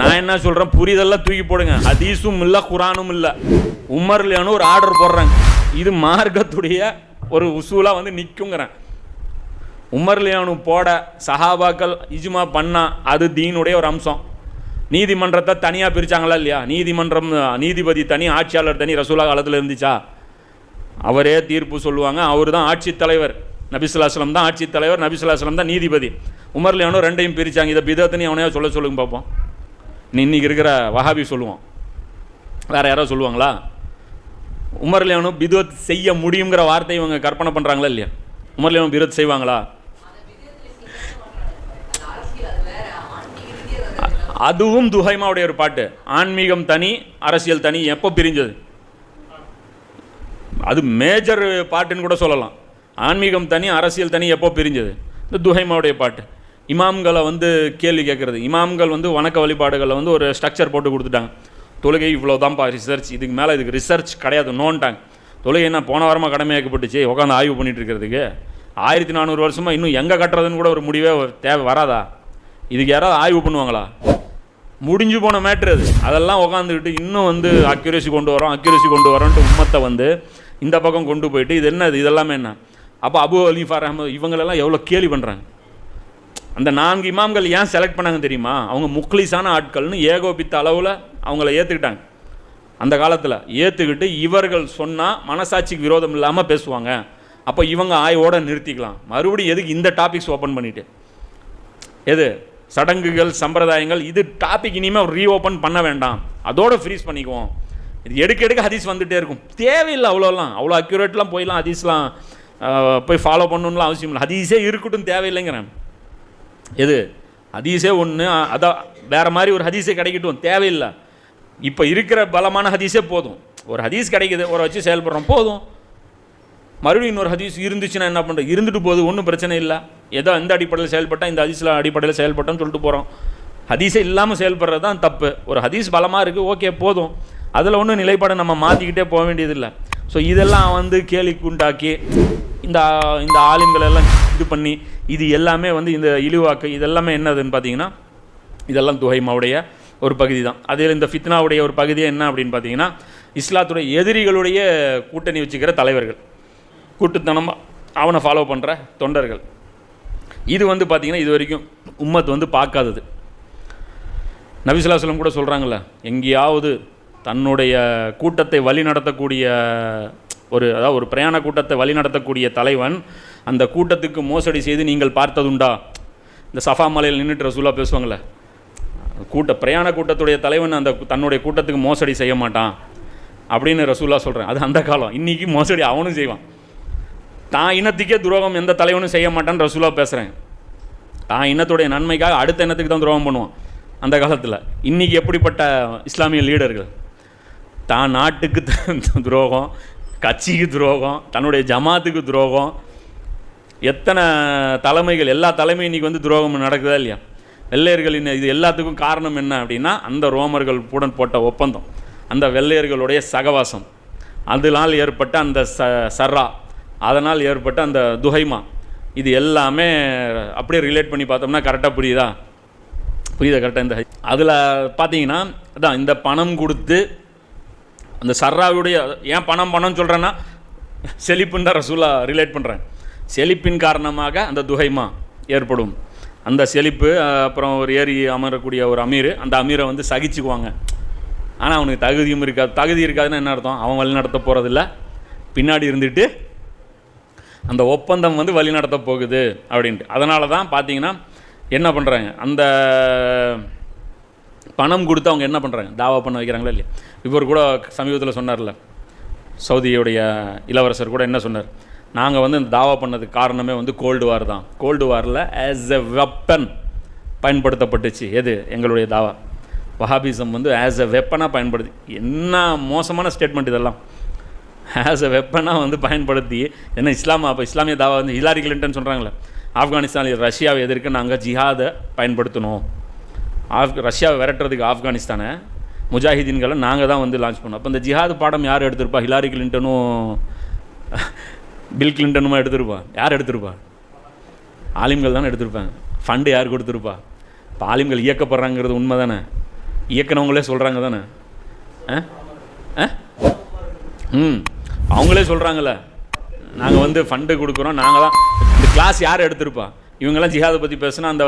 நான் என்ன சொல்கிறேன் புரிதெல்லாம் தூக்கி போடுங்க. ஹதீஸும் இல்லை குரானும் இல்லை. உமர்லியானு ஒரு ஆர்டர் போடுறாங்க. இது மார்க்கத்துடைய ஒரு உசூலாக வந்து நிற்குங்கிறேன் உமர்லியானு போட சஹாபாக்கள் இஜுமா பண்ணா அது தீனுடைய ஒரு அம்சம். நீதிமன்றத்தை தனியாக பிரிச்சாங்களா இல்லையா? நீதிமன்றம் நீதிபதி தனி ஆட்சியாளர் தனி ரசூலா காலத்தில் இருந்துச்சா? அவரே தீர்ப்பு சொல்லுவாங்க. அவர் தான் ஆட்சித் தலைவர் நபிசுல்லாஸ்லம் தான் ஆட்சித்தலைவர் நபிசுல்லாஸ்லம் தான் நீதிபதி. உமர்லியானு ரெண்டையும் பிரிச்சாங்க. இதை பிதத்தினி அவனையா சொல்ல சொல்லுங்க பார்ப்போம் நீ இன்னைக்கு இருக்கிற வஹாபி சொல்லுவான். வேறு யாரோ சொல்லுவாங்களா? உமர்லியானு பிதுவத் செய்ய முடியுங்கிற வார்த்தை இவங்க கற்பனை பண்ணுறாங்களா இல்லையா? உமர்லியானு பிதுவத் செய்வாங்களா? அதுவும் துஹைமாவுடைய ஒரு பாட்டு. ஆன்மீகம் தனி அரசியல் தனி எப்போ பிரிஞ்சது? அது மேஜர் பாட்டுன்னு கூட சொல்லலாம். ஆன்மீகம் தனி அரசியல் தனி எப்போ பிரிஞ்சது? இந்த துஹைமாவுடைய பாட்டு. இமாம்களை வந்து கேள்வி கேட்குறது. இமாம்கள் வந்து வணக்க வழிபாடுகளில் வந்து ஒரு ஸ்ட்ரக்சர் போட்டு கொடுத்துட்டாங்க. தொழுகை இவ்வளோ தான்ப்பா ரிசர்ச் இதுக்கு மேலே இதுக்கு ரிசர்ச் கிடையாது நோன்ட்டாங்க. தொழுகை என்ன போன வாரமாக கடமையாக்கப்பட்டுச்சு. உட்காந்து ஆய்வு பண்ணிகிட்டு இருக்கிறதுக்கு. ஆயிரத்தி நானூறு வருஷமாக இன்னும் எங்கே கட்டுறதுன்னு கூட ஒரு முடிவே தேவை வராதா? இதுக்கு யாராவது ஆய்வு பண்ணுவாங்களா? முடிஞ்சு போன மேட்ரு அது. அதெல்லாம் உக்காந்துக்கிட்டு இன்னும் வந்து அக்யூரேசி கொண்டு வரோம் அக்யூரேசி கொண்டு வரோன்ட்டு உம்மத்தை வந்து இந்த பக்கம் கொண்டு போயிட்டு இது என்ன இது இதெல்லாமே என்ன? அப்போ அபு அலிஃபார் அஹமது இவங்களெல்லாம் எவ்வளோ கேலி பண்ணுறாங்க அந்த நான்கு இமாம்கள் ஏன் செலக்ட் பண்ணாங்க தெரியுமா? அவங்க முக்லீஸான ஆட்கள்னு ஏகோபித்த அளவில் அவங்கள ஏற்றுக்கிட்டாங்க அந்த காலத்தில் ஏற்றுக்கிட்டு இவர்கள் சொன்னால் மனசாட்சிக்கு விரோதம் இல்லாமல் பேசுவாங்க. அப்போ இவங்க ஆய்வோட நிறுத்திக்கலாம். மறுபடியும் எதுக்கு இந்த டாபிக்ஸ் ஓப்பன் பண்ணிவிட்டு எது? சடங்குகள் சம்பிரதாயங்கள் இது டாபிக் இனிமேல் ரீஓப்பன் பண்ண வேண்டாம். அதோட ஃப்ரீஸ் பண்ணிக்குவோம். இது எடுக்க எடுக்க ஹதீஸ் வந்துகிட்டே இருக்கும். தேவையில்லை அவ்வளோலாம். அவ்வளோ அக்யூரேட்லாம் போயிடலாம் ஹதீஸ்லாம் போய் ஃபாலோ பண்ணணும்லாம் அவசியம் இல்லை. ஹதீஸே இருக்கட்டும் தேவையில்லைங்கிறேன். எது? ஹதீஸே ஒன்று அதான் வேறு மாதிரி ஒரு ஹதீஸே கிடைக்கட்டும் தேவையில்லை. இப்போ இருக்கிற பலமான ஹதீஸே போதும். ஒரு ஹதீஸ் கிடைக்குது ஒரு வச்சு செயல்படுறோம் போதும். மறுபடியும் இன்னொரு ஹதீஸ் இருந்துச்சுன்னா என்ன பண்ணுறது இருந்துட்டு போகுது ஒன்றும் பிரச்சனை இல்லை. ஏதோ இந்த அடிப்படையில் செயல்பட்டால் இந்த ஹதீஸில் அடிப்படையில் செயல்பட்டோம்னு சொல்லிட்டு போகிறோம் ஹதீஸே இல்லாமல் செயல்படுறது தான் தப்பு. ஒரு ஹதீஸ் பலமாக இருக்குது ஓகே போதும். அதில் ஒன்றும் நிலைப்பாடை நம்ம மாற்றிக்கிட்டே போக வேண்டியதில்லை. ஸோ இதெல்லாம் வந்து கேலிக்குண்டாக்கி இந்த இந்த ஆளுங்களெல்லாம் இது பண்ணி இது எல்லாமே வந்து இந்த இழிவாக்கு இதெல்லாமே என்னதுன்னு பார்த்தீங்கன்னா இதெல்லாம் துஹைமாவுடைய ஒரு பகுதி தான் அதில் இந்த ஃபித்னாவுடைய ஒரு பகுதியே என்ன அப்படின்னு பார்த்தீங்கன்னா இஸ்லாத்துடைய எதிரிகளுடைய கூட்டணி வச்சுக்கிற தலைவர்கள். கூட்டுத்தனமாக அவனை ஃபாலோ பண்ணுற தொண்டர்கள். இது வந்து பார்த்திங்கன்னா இது வரைக்கும் உம்மத் வந்து பார்க்காதது. நபிசுல்லாஸ்லம் கூட சொல்கிறாங்கள எங்கேயாவது தன்னுடைய கூட்டத்தை வழி நடத்தக்கூடிய ஒரு அதாவது ஒரு பிரயாண கூட்டத்தை வழி நடத்தக்கூடிய தலைவன் அந்த கூட்டத்துக்கு மோசடி செய்து நீங்கள் பார்த்ததுண்டா? இந்த சஃபா மலையில் நின்றுட்டு ரசூலாக பேசுவாங்களே கூட்ட பிரயாண கூட்டத்துடைய தலைவன் அந்த தன்னுடைய கூட்டத்துக்கு மோசடி செய்ய மாட்டான் அப்படின்னு ரசூலா சொல்கிறேன் அது அந்த காலம். இன்றைக்கி மோசடி அவனும் செய்வான். தான் இனத்துக்கே துரோகம் எந்த தலைவனும் செய்ய மாட்டான்னு ரசூலா பேசுகிறேன் தான் இனத்துடைய நன்மைக்காக அடுத்த இனத்துக்கு தான் துரோகம் பண்ணுவான். அந்த காலத்தில். இன்றைக்கி எப்படிப்பட்ட இஸ்லாமிய லீடர்கள்? தான் நாட்டுக்கு துரோகம் கட்சிக்கு துரோகம் தன்னுடைய ஜமாத்துக்கு துரோகம் எத்தனை தலைமைகள் எல்லா தலைமையும் இன்றைக்கி வந்து துரோகம் நடக்குதா இல்லையா? வெள்ளையர்களின் இது எல்லாத்துக்கும் காரணம் என்ன அப்படின்னா அந்த ரோமர்கள் உடன் போட்ட ஒப்பந்தம். அந்த வெள்ளையர்களுடைய சகவாசம். அதனால் ஏற்பட்ட அந்த ச சர்ரா. அதனால் ஏற்பட்ட அந்த துஹைமா. இது எல்லாமே அப்படியே ரிலேட் பண்ணி பார்த்தோம்னா கரெக்டாக புரியுதா? புரியுதா கரெக்டாக இந்த அதில் பார்த்தீங்கன்னா அதான் இந்த பணம் கொடுத்து அந்த சர்ராவுடைய ஏன் பணம் பணம்னு சொல்கிறேன்னா செழிப்புன்ற ரசூலாக ரசூலா ரிலேட் பண்ணுறேன் செழிப்பின் காரணமாக அந்த துகைமா ஏற்படும். அந்த செழிப்பு அப்புறம் ஒரு ஏறி அமரக்கூடிய ஒரு அமீர் அந்த அமீரை வந்து சகிச்சுக்குவாங்க. ஆனால் அவனுக்கு தகுதியும் இருக்காது தகுதி இருக்காதுன்னா என்ன அர்த்தம்? அவன் வழி நடத்த போகிறதில்ல பின்னாடி இருந்துட்டு அந்த ஒப்பந்தம் வந்து வழி நடத்த போகுது அப்படின்ட்டு. அதனால தான் பார்த்தீங்கன்னா என்ன பண்ணுறாங்க அந்த பணம் கொடுத்து அவங்க என்ன பண்ணுறாங்க தாவா பண்ண வைக்கிறாங்களா இல்லையா? இவர் கூட சமீபத்தில் சொன்னார்ல சவுதியுடைய இளவரசர் கூட என்ன சொன்னார்? நாங்கள் வந்து இந்த தாவா பண்ணதுக்கு காரணமே வந்து கோல்டு வார் தான். கோல்டு வாரில் ஆஸ் எ வெப்பன் பயன்படுத்தப்பட்டுச்சு. எது? எங்களுடைய தாவா. வஹாபிசம் வந்து ஆஸ் எ வெப்பனாக பயன்படுத்தி என்ன மோசமான ஸ்டேட்மெண்ட் இதெல்லாம். ஆஸ் எ வெப்பனாக வந்து பயன்படுத்தி என்ன இஸ்லாம் அப்போ இஸ்லாமிய தாவா வந்து ஹிலாரி கிளின்டன் சொல்கிறாங்களே ஆப்கானிஸ்தானில் ரஷ்யாவை எதிர்க்க நாங்கள் ஜிஹாதை பயன்படுத்தணும் ஆஃப் ரஷ்யாவை விரட்டுறதுக்கு ஆப்கானிஸ்தானை முஜாஹிதீன்களை நாங்கள் தான் வந்து லான்ச் பண்ணோம். அப்போ இந்த ஜிஹாத் பாடம் யார் எடுத்திருப்பா? Hillary கிளின்டனும் bill கிளின்டனுமா எடுத்திருப்பா. யார் எடுத்திருப்பா? ஆலிம்கள் தானே எடுத்திருப்பாங்க. ஃபண்டு யார் கொடுத்துருப்பா? இப்போ ஆலிம்கள் இயக்கப்படுறாங்கிறது உண்மை தானே இயக்குனவங்களே சொல்கிறாங்க தானே? ஆ? ஆ? ம். அவங்களே சொல்கிறாங்கல்ல நாங்கள் வந்து ஃபண்டு கொடுக்குறோம். நாங்கள் தான் இந்த கிளாஸ் யார் எடுத்திருப்பா? இவங்கெல்லாம் ஜிஹாதை பற்றி பேசுனா அந்த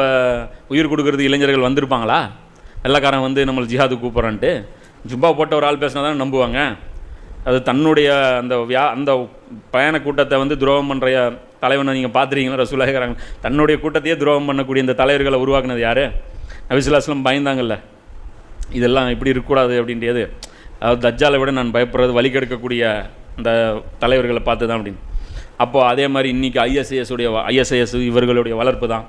உயிர் கொடுக்கறது இளைஞர்கள் வந்திருப்பாங்களா? வெள்ளக்காரன் வந்து நம்மளை ஜிஹாது கூப்பிட்றான்ட்டு. ஜுப்பா போட்ட ஒரு ஆள் பேசினா தானே நம்புவாங்க. அது தன்னுடைய அந்த வியா அந்த பயண கூட்டத்தை வந்து துரோகம் பண்ணுற தலைவனை நீங்கள் பார்த்துருக்கீங்களா? ரசூலாகிறாங்க தன்னுடைய கூட்டத்தையே துரோகம் பண்ணக்கூடிய இந்த தலைவர்களை உருவாக்குனது யார்? நபிசுல்லாஸ்லம் பயந்தாங்கல்ல. இதெல்லாம் இப்படி இருக்கக்கூடாது அப்படின்றது. அதாவது தஜ்ஜாலை விட நான் பயப்படுறது வழி கெடுக்கக்கூடிய அந்த தலைவர்களை பார்த்து தான் அப்படின்னு. அப்போது அதே மாதிரி இன்றைக்கி ஐஎஸ்ஐஎஸ் உடைய ஐஎஸ்ஐஎஸ் இவர்களுடைய வளர்ப்பு தான்.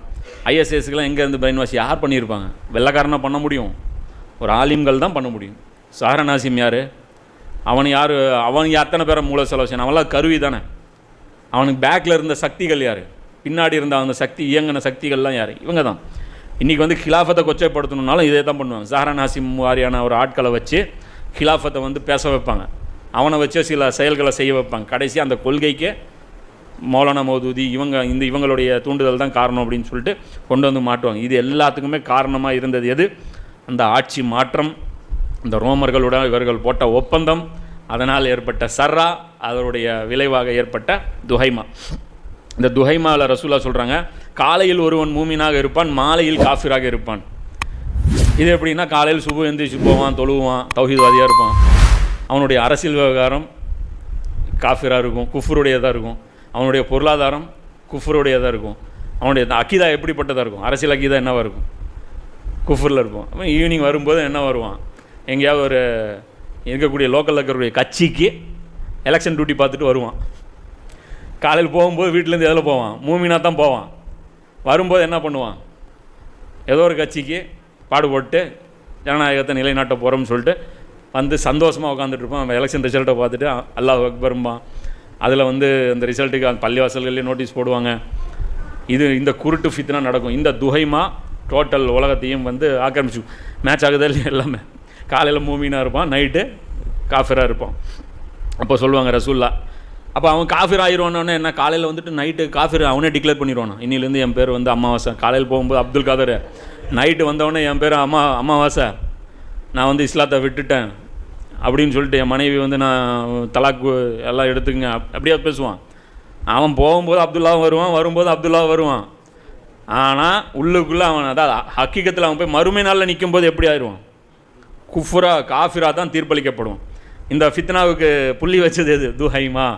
ஐஎஸ்ஐஎஸ்க்கெலாம் எங்கேருந்து பிரெயின் வாஷ் யார் பண்ணியிருப்பாங்க? வெள்ளக்காரனாக பண்ண முடியும். ஒரு ஆலிம்கள் தான் பண்ண முடியும். சாரநாசிம் யார்? அவன் யார்? அவன் அத்தனை பேரை மூல செலவு செய்யணும். அவன்லாம் கருவி தானே. அவனுக்கு பேக்கில் இருந்த சக்திகள் யார்? பின்னாடி இருந்த அந்த சக்தி இயங்கின சக்திகள்லாம் யார்? இவங்க தான் இன்றைக்கி வந்து ஹிலாஃபத்தை கொச்சைப்படுத்தணுன்னாலும் இதே தான் பண்ணுவாங்க. சஹரா நாசிம் வாரியான ஒரு ஆட்களை வச்சு ஹிலாஃபத்தை வந்து பேச வைப்பாங்க. அவனை வச்சு சில செயல்களை செய்ய வைப்பாங்க. கடைசி அந்த கொள்கைக்கு மௌலானா மௌதூதி இவங்க இந்த இவங்களுடைய தூண்டுதல் தான் காரணம் அப்படின்னு சொல்லிட்டு கொண்டு வந்து மாட்டுவாங்க. இது எல்லாத்துக்குமே காரணமாக இருந்தது எது? அந்த ஆட்சி மாற்றம். இந்த ரோமர்களுடன் இவர்கள் போட்ட ஒப்பந்தம் அதனால் ஏற்பட்ட சர்ரா அதனுடைய விளைவாக ஏற்பட்ட துஹைமா. இந்த துஹைமாவில் ரசூலா சொல்கிறாங்க காலையில் ஒருவன் மூமினாக இருப்பான் மாலையில் காஃபிராக இருப்பான். இது எப்படின்னா காலையில் சுபு எந்திரிச்சு போவான் தொழுவான் தௌஹீத்வாதியாக இருப்பான். அவனுடைய அரசியல் விவகாரம் காஃபிராக இருக்கும் குஃபருடையதாக இருக்கும். அவனுடைய பொருளாதாரம் குஃபருடையதாக இருக்கும். அவனுடைய அக்கீதா எப்படிப்பட்டதாக இருக்கும்? அரசியல் அக்கீதா என்னவாக இருக்கும்? குஃபரில் இருப்போம் அவன் ஈவினிங் வரும்போது என்ன வருவான்? எங்கேயாவது ஒரு இருக்கக்கூடிய லோக்கலில் இருக்கக்கூடிய கட்சிக்கு எலெக்ஷன் டியூட்டி பார்த்துட்டு வருவான். காலையில் போகும்போது வீட்டிலேருந்து எதில் போவான்? மூமினா தான் போவான். வரும்போது என்ன பண்ணுவான்? ஏதோ ஒரு கட்சிக்கு பாடுபட்டு ஜனநாயகத்தை நிலைநாட்ட போகிறோம்னு சொல்லிட்டு வந்து சந்தோஷமாக உட்காந்துட்டு அவன் எலெக்ஷன் ரிசல்ட்டை பார்த்துட்டு அல்லாஹ் அக்பரும்பான். அதில் வந்து அந்த ரிசல்ட்டுக்கு அந்த பள்ளிவாசல்கள்லேயே நோட்டீஸ் போடுவாங்க. இது இந்த குருட்டு ஃபித்னா நடக்கும். இந்த துகைமா டோட்டல் உலகத்தையும் வந்து ஆக்கிரமிச்சு மேட்ச் ஆகுதா இல்லையா எல்லாமே? காலையில் மூமினாக இருப்பான் நைட்டு காஃபிராக இருப்பான். அப்போ சொல்லுவாங்க ரசூல்லா அப்போ அவன் காஃபிர் ஆயிடுவானோன்னே என்ன காலையில் வந்துட்டு நைட்டு காஃபிர் அவனே டிக்ளேர் பண்ணிடுவானோ? இன்னிலேருந்து என் பேர் வந்து அமாவாசை காலையில் போகும்போது அப்துல் காதர் நைட்டு வந்தவொடனே என் பேர் அம்மா அமாவாசை நான் வந்து இஸ்லாத்தை விட்டுட்டேன் அப்படின்னு சொல்லிட்டு என் மனைவி வந்து நான் தலாக்கு எல்லாம் எடுத்துக்கங்க. அப்- அப்படியே பேசுவான். அவன் போகும்போது அப்துல்லாவும் வருவான் வரும்போது அப்துல்லாவும் வருவான். ஆனால் உள்ளுக்குள்ளே அவன் அதான் ஹக்கீக்கத்தில் அவன் போய் மறுமை நாளில் நிற்கும்போது எப்படி ஆயிடுவான்? குஃபுரா காஃபிரா தான் தீர்ப்பளிக்கப்படும். இந்த ஃபித்னாவுக்கு புள்ளி வச்சது எது? துஹைமா.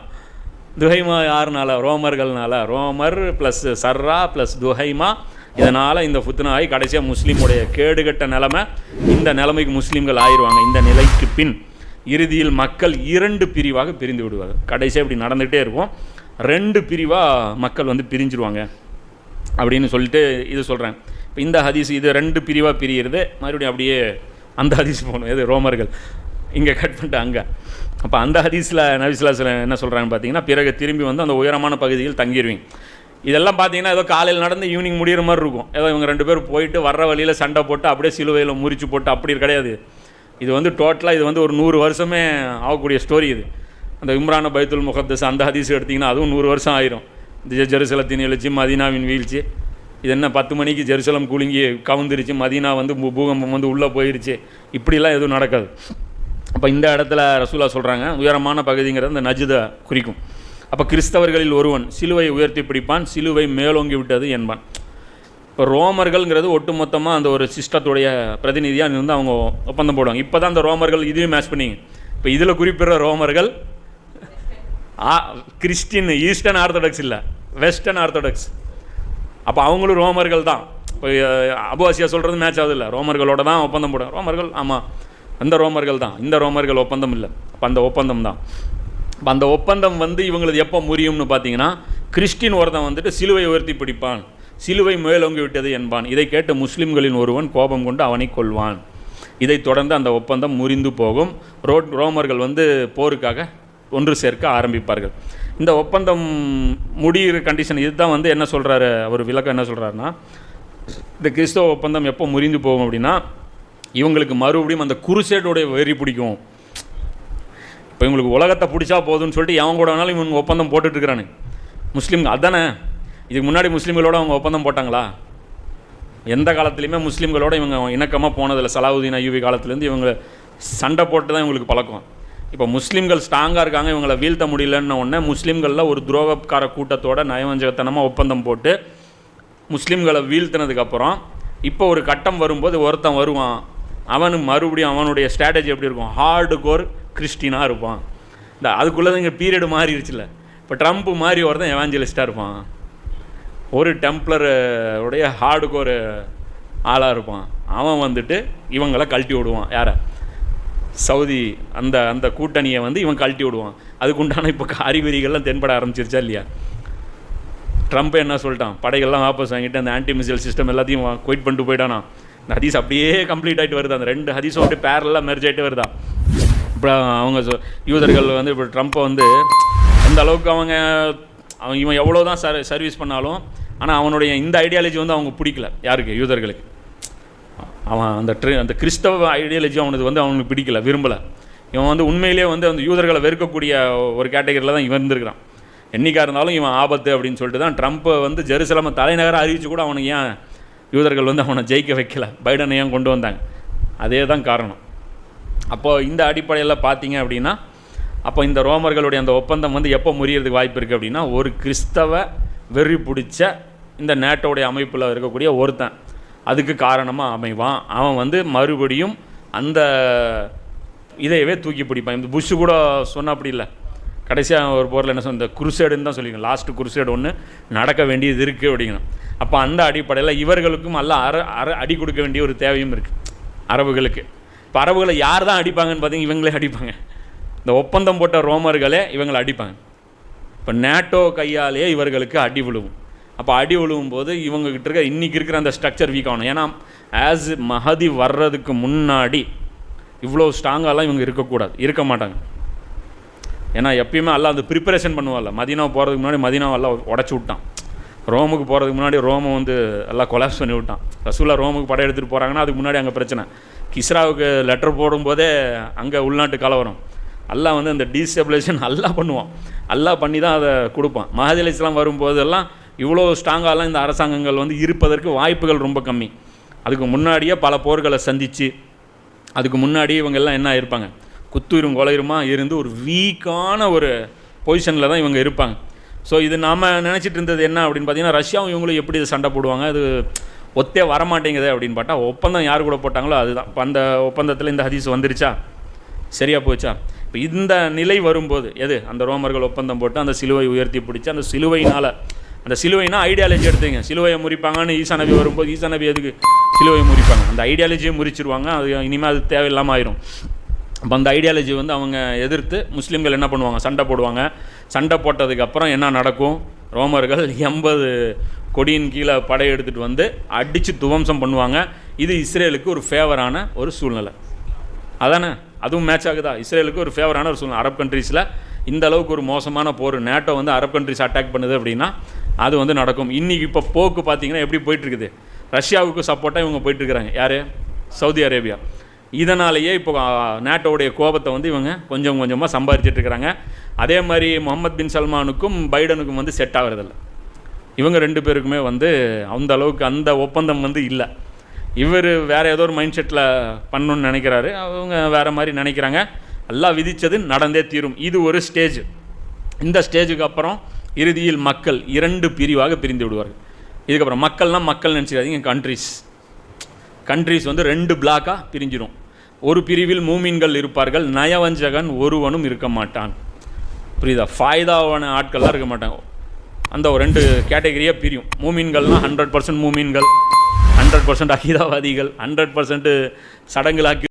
துஹைமா யாருனால? ரோமர்கள்னால. ரோமர் ப்ளஸ் சர்ரா ப்ளஸ் துஹைமா. இதனால் இந்த ஃபித்னாவை கடைசியாக முஸ்லீமுடைய கேடுகட்ட நிலமை இந்த நிலைமைக்கு முஸ்லீம்கள் ஆயிடுவாங்க. இந்த நிலைக்கு பின் இறுதியில் மக்கள் இரண்டு பிரிவாக பிரிந்து விடுவாங்க. கடைசியாக இப்படி நடந்துகிட்டே இருக்கும். ரெண்டு பிரிவாக மக்கள் வந்து பிரிஞ்சிருவாங்க. அப்படின்னு சொல்லிட்டு இது சொல்கிறேன் இப்போ இந்த ஹதீஸ் இது ரெண்டு பிரிவாக பிரியிறது. மறுபடியும் அப்படியே அந்த ஹதீஸ் போகணும். எது? ரோமர்கள். இங்கே கட் பண்ணிட்டு அங்கே. அப்போ அந்த ஹதீஸில் நபிசுல்லாஸ்ல என்ன சொல்கிறாங்கன்னு பார்த்தீங்கன்னா பிறகு திரும்பி வந்து அந்த உயரமான பகுதியில் தங்கிடுவீங்க இதெல்லாம் பார்த்தீங்கன்னா ஏதோ காலையில் நடந்து ஈவினிங் முடிகிற மாதிரி இருக்கும். ஏதோ இவங்க ரெண்டு பேரும் போயிட்டு வர்ற வழியில் சண்டை போட்டு அப்படியே சிலுவையில் முறிச்சு போட்டு அப்படி கிடையாது. இது வந்து டோட்டலாக இது வந்து ஒரு நூறு வருஷமே ஆகக்கூடிய ஸ்டோரி இது. அந்த இம்ரான பைத்துல் முகத்தஸ் அந்த ஹதீஸ் எடுத்திங்கன்னா அதுவும் நூறு வருஷம் ஆயிரும். ஜெருசலத்தின் எழுச்சி மதினாவின் வீழ்ச்சி. இது என்ன பத்து மணிக்கு ஜெருசலம் குலுங்கி கவுந்துருச்சு மதீனா வந்து பூகம்பம் வந்து உள்ளே போயிருச்சு. இப்படிலாம் எதுவும் நடக்காது. அப்போ இந்த இடத்துல ரசூலா சொல்கிறாங்க உயரமான பகுதிங்கிறது அந்த நஜிதை குறிக்கும். அப்போ கிறிஸ்தவர்களில் ஒருவன் சிலுவை உயர்த்தி பிடிப்பான் சிலுவை மேலோங்கி விட்டது என்பான். இப்போ ரோமர்கள்ங்கிறது ஒட்டுமொத்தமாக அந்த ஒரு சிஸ்டத்துடைய பிரதிநிதியாக வந்து அவங்க ஒப்பந்தம் போடுவாங்க. இப்போ தான் அந்த ரோமர்கள் இதையும் மேட்ச் பண்ணிங்க. இப்போ இதில் குறிப்பிடுற ரோமர்கள் ஆ கிறிஸ்டின் ஈஸ்டர்ன் ஆர்த்தடாக்ஸ் இல்லை வெஸ்டர்ன் ஆர்த்தடாக்ஸ். அப்போ அவங்களும் ரோமர்கள் தான். இப்போ அபுவாசியா சொல்கிறது மேட்ச் ஆகுது இல்லை. ரோமர்களோட தான் ஒப்பந்தம் போடும் ரோமர்கள் ஆமாம் அந்த ரோமர்கள் தான். இந்த ரோமர்கள் ஒப்பந்தம் இல்லை. அப்போ அந்த ஒப்பந்தம் தான். அப்போ அந்த ஒப்பந்தம் வந்து இவங்களது எப்போ முறியும்னு பார்த்தீங்கன்னா கிறிஸ்டின் ஒருத்தன் வந்துட்டு சிலுவை உயர்த்தி பிடிப்பான். சிலுவை மேலோங்கி விட்டது என்பான். இதை கேட்டு முஸ்லிம்களின் ஒருவன் கோபம் கொண்டு அவனை கொள்வான் இதைத் தொடர்ந்து அந்த ஒப்பந்தம் முறிந்து போகும். ரோட் ரோமர்கள் வந்து போருக்காக ஒன்று சேர்க்க ஆரம்பிப்பார்கள். இந்த ஒப்பந்தம் முடிகிற கண்டிஷன் இதுதான் வந்து என்ன சொல்கிறாரு அவர் விளக்கம் என்ன சொல்கிறாருன்னா இந்த கிறிஸ்தவ ஒப்பந்தம் எப்போ முறிந்து போகும் அப்படின்னா இவங்களுக்கு மறுபடியும் அந்த குருசேட்டோடைய வெறி பிடிக்கும். இப்போ இவங்களுக்கு உலகத்தை பிடிச்சா போதும்னு சொல்லிட்டு எவன் கூட வேணாலும் இவங்க ஒப்பந்தம் போட்டுட்ருக்கிறானு. முஸ்லீம் அதானே? இதுக்கு முன்னாடி முஸ்லீம்களோட அவங்க ஒப்பந்தம் போட்டாங்களா? எந்த காலத்துலையுமே முஸ்லீம்களோட இவங்க இணக்கமாக போனதில்லை. சலாவுதீன் ஐயூபி காலத்துலேருந்து இவங்க சண்டை போட்டு தான் இவங்களுக்கு பழக்கம். இப்போ முஸ்லீம்கள் ஸ்ட்ராங்காக இருக்காங்க இவங்களை வீழ்த்த முடியலன்ன உடனே முஸ்லீம்களில் ஒரு துரோகக்கார கூட்டத்தோட நயவஞ்சகத்தனமாக ஒப்பந்தம் போட்டு முஸ்லீம்களை வீழ்த்தினதுக்கப்புறம் இப்போ ஒரு கட்டம் வரும்போது ஒருத்தன் வருவான். அவனு மறுபடியும் அவனுடைய ஸ்ட்ராட்டஜி எப்படி இருக்கும்? ஹார்டு கோர் கிறிஸ்டினாக இருப்பான். இந்த அதுக்குள்ளே தான் இங்கே பீரியடு மாறிடுச்சுல இப்போ ட்ரம்ப் மாதிரி ஒருத்தன் எவாஞ்சலிஸ்ட்டாக இருப்பான். ஒரு டெம்ப்ளரு உடைய ஹார்டு கோர் ஆளாக இருப்பான். அவன் வந்துட்டு இவங்களை கழட்டி விடுவான். யாரை? சவுதி அந்த அந்த கூட்டணியை வந்து இவன் கழட்டி விடுவான். அதுக்கு உண்டான இப்போ அறிகுறிகள்லாம் தென்பட ஆரம்பிச்சிருச்சா இல்லையா? ட்ரம்ப் என்ன சொல்லிட்டான்? படைகள்லாம் வாபஸ் வாங்கிட்டு அந்த ஆன்டி மிசைல் சிஸ்டம் எல்லாத்தையும் குயிட் பண்ணிட்டு போயிட்டானா? இந்த ஹதீஸ் அப்படியே கம்ப்ளீட் ஆகிட்டு வருது. அந்த ரெண்டு ஹதீஸும் அப்படியே பேரலாக மெர்ஜ் ஆகிட்டு வருதா? இப்போ அவங்க யூதர்கள் வந்து இப்போ ட்ரம்ப்பை வந்து அந்த அளவுக்கு அவங்க அவன் இவன் எவ்வளோ தான் சர் சர்வீஸ் பண்ணாலும் ஆனால் அவனுடைய இந்த ஐடியாலஜி வந்து அவங்க பிடிக்கல யாருக்கு? யூதர்களுக்கு. அவன் அந்த ட்ரி அந்த கிறிஸ்தவ ஐடியாலஜி அவனுக்கு வந்து அவனுக்கு பிடிக்கல விரும்பலை. இவன் வந்து உண்மையிலேயே வந்து அந்த யூதர்களை வெறுக்கக்கூடிய ஒரு கேட்டகரியில் தான் இவன் இருந்திருக்கிறான். என்றைக்காக இருந்தாலும் இவன் ஆபத்து அப்படின்னு சொல்லிட்டு தான் ட்ரம்ப்பை வந்து ஜெருசலம் தலைநகராக அறிவிச்சு கூட அவனுக்கு ஏன் யூதர்கள் வந்து அவனை ஜெயிக்க வைக்கல? பைடனை ஏன் கொண்டு வந்தாங்க? அதே தான் காரணம். அப்போது இந்த அடிப்படையில் பார்த்தீங்க அப்படின்னா அப்போ இந்த ரோமர்களுடைய அந்த ஒப்பந்தம் வந்து எப்போ முறியறதுக்கு வாய்ப்பு இருக்குது அப்படின்னா ஒரு கிறிஸ்தவ வெறி பிடிச்ச இந்த நேட்டோடைய அமைப்பில் இருக்கக்கூடிய ஒருத்தன். அதுக்கு காரணமாக அமைவான். அவன் வந்து மறுபடியும் அந்த இதையவே தூக்கி பிடிப்பான். இந்த புஷ்ஷு கூட சொன்ன அப்படி இல்லை. கடைசியாக ஒரு போரில் என்ன சொன்ன இந்த குருசேடுன்னு தான் சொல்லிக்கணும். லாஸ்ட் குருசேடு ஒன்று நடக்க வேண்டியது இருக்குது அப்படிங்கணும் அப்போ அந்த அடிப்படையில் இவர்களுக்கும் எல்லாம் அற அற அடி கொடுக்க வேண்டிய ஒரு தேவையும் இருக்குது அரபுகளுக்கு. இப்போ அரபுகளை யார் தான் அடிப்பாங்கன்னு பார்த்தீங்கன்னா இவங்களே அடிப்பாங்க. இந்த ஒப்பந்தம் போட்ட ரோமர்களே இவங்களை அடிப்பாங்க. இப்போ நேட்டோ கையாலேயே இவர்களுக்கு அடி விழுவும். அப்போ அடி விழுவும் போது இவங்ககிட்ட இருக்க இன்றைக்கி இருக்கிற அந்த ஸ்ட்ரக்சர் வீக் ஆகணும். ஏன்னா ஆஸ் மகதி வர்றதுக்கு முன்னாடி இவ்வளோ ஸ்ட்ராங்காலாம் இவங்க இருக்கக்கூடாது. இருக்க மாட்டாங்க. ஏன்னா எப்பயுமே எல்லாம் அந்த ப்ரிப்பரேஷன் பண்ணுவாள்ல மதினா போகிறதுக்கு முன்னாடி மதினாவெல்லாம் உடச்சி விட்டான். ரோமுக்கு போகிறதுக்கு முன்னாடி ரோமை வந்து எல்லாம் கொலாப்ஸ் பண்ணி விட்டான். ரசூலா ரோமுக்கு படம் எடுத்துகிட்டு போகிறாங்கன்னா அதுக்கு முன்னாடி அங்கே பிரச்சனை. கிஸ்ராவுக்கு லெட்டர் போடும்போதே அங்கே உள்நாட்டு கலவரம் எல்லாம் வந்து அந்த டீஸ்டபிலைசேஷன் அல்லா பண்ணுவான். அல்லாஹ் பண்ணி தான் அதை கொடுப்பான். மஹதி இஸ்லாம் வரும்போதெல்லாம் இவ்வளோ ஸ்ட்ராங்காலாம் இந்த அரசாங்கங்கள் வந்து இருப்பதற்கு வாய்ப்புகள் ரொம்ப கம்மி. அதுக்கு முன்னாடியே பல போர்களை சந்தித்து அதுக்கு முன்னாடி இவங்க எல்லாம் என்ன இருப்பாங்க குத்துயிரும் கொலையுமா இருந்து ஒரு வீக்கான ஒரு பொசிஷனில் தான் இவங்க இருப்பாங்க. ஸோ இது நாம் நினச்சிட்டு இருந்தது என்ன அப்படின்னு பார்த்தீங்கன்னா ரஷ்யாவும் இவங்களும் எப்படி இது சண்டை போடுவாங்க? அது ஒத்தே வரமாட்டேங்குது அப்படின்னு பார்த்தா ஒப்பந்தம் யார் கூட போட்டாங்களோ அதுதான். இப்போ அந்த ஒப்பந்தத்தில் இந்த ஹதீஸ் வந்துருச்சா? சரியாக போச்சா? இப்போ இந்த நிலை வரும்போது எது? அந்த ரோமர்கள் ஒப்பந்தம் போட்டு அந்த சிலுவை உயர்த்தி பிடிச்சி அந்த சிலுவையினால் அந்த சிலுவைனா ஐடியாலஜி எடுத்துங்க சிலுவையை முறிப்பாங்கன்னு ஈசா நபி வரும்போது ஈசா நபி எதுக்கு? சிலுவையை முறிப்பாங்க. அந்த ஐடியாலஜியை முறிச்சிருவாங்க. அது இனிமேல் அது தேவையில்லாமல் ஆயிரும். அப்போ அந்த ஐடியாலஜி வந்து அவங்க எதிர்த்து முஸ்லீம்கள் என்ன பண்ணுவாங்க? சண்டை போடுவாங்க. சண்டை போட்டதுக்கப்புறம் என்ன நடக்கும்? ரோமர்கள் எண்பது கொடியின் கீழே படை எடுத்துகிட்டு வந்து அடித்து துவம்சம் பண்ணுவாங்க. இது இஸ்ரேலுக்கு ஒரு ஃபேவரான ஒரு சூழ்நிலை. அதானே? அதுவும் மேட்ச் ஆகுதா? இஸ்ரேலுக்கு ஒரு ஃபேவரான ஒரு சூழ்நிலை. அரப் கண்ட்ரீஸில் இந்த அளவுக்கு ஒரு மோசமான போர். நேட்டோ வந்து அரப் கண்ட்ரிஸ் அட்டாக் பண்ணுது அப்படின்னா அது வந்து நடக்கும். இன்றைக்கி இப்போ போக்கு பார்த்தீங்கன்னா எப்படி போயிட்டுருக்குது? ரஷ்யாவுக்கு சப்போர்ட்டாக இவங்க போயிட்டுருக்குறாங்க. யார்? Saudi Arabia. இதனாலேயே இப்போ நேட்டோடைய கோபத்தை வந்து இவங்க கொஞ்சம் கொஞ்சமாக சம்பாதிச்சிட்டு இருக்கிறாங்க அதே மாதிரி முகமது பின் சல்மானுக்கும் பைடனுக்கும் வந்து செட் ஆகிறதில்ல. இவங்க ரெண்டு பேருக்குமே வந்து அந்த அளவுக்கு அந்த ஒப்பந்தம் வந்து இல்லை. இவர் வேறு ஏதோ ஒரு மைண்ட் செட்டில் பண்ணணும்னு நினைக்கிறாரு. அவங்க வேறு மாதிரி நினைக்கிறாங்க. எல்லாம் விதித்தது நடந்தே தீரும். இது ஒரு ஸ்டேஜ் இந்த ஸ்டேஜுக்கு அப்புறம் இறுதியில் மக்கள் இரண்டு பிரிவாக பிரிந்து விடுவார்கள். இதுக்கப்புறம் மக்கள்னால் மக்கள் நினச்சிக்காதீங்க கண்ட்ரிஸ் கண்ட்ரிஸ் வந்து ரெண்டு பிளாக்காக பிரிஞ்சிடும் ஒரு பிரிவில் மூமின்கள் இருப்பார்கள் நயவஞ்சகன் ஒருவனும் இருக்க மாட்டான். புரியுதா? ஃபாய்தாவான ஆட்கள்லாம் இருக்க மாட்டாங்க. அந்த ஒரு ரெண்டு கேட்டகரியாக பிரியும். மூமின்கள்னால் ஹண்ட்ரட் பர்சன்ட் மூமின்கள் ஹண்ட்ரட் பர்சன்ட் அகிதாவாதிகள் ஹண்ட்ரட் பர்சன்ட் சடங்குலாக்கி